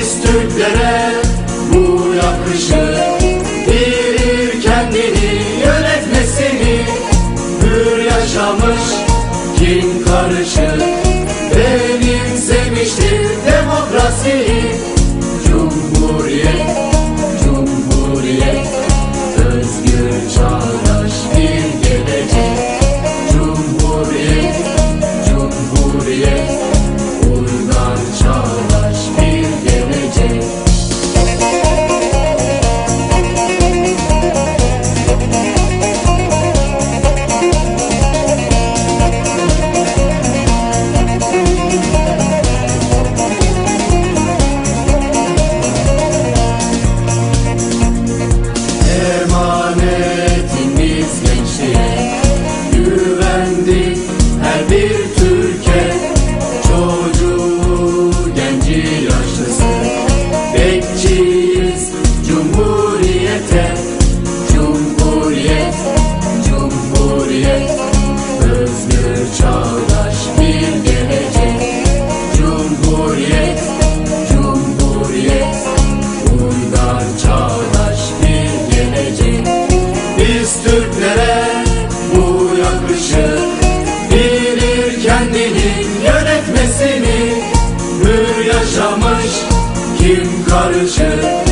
Biz Türklere bu yakışır Bilir kendini yönetmesini. Hür yaşamış kim karışır Benimsemiştir demokrasiyi. Sarıcı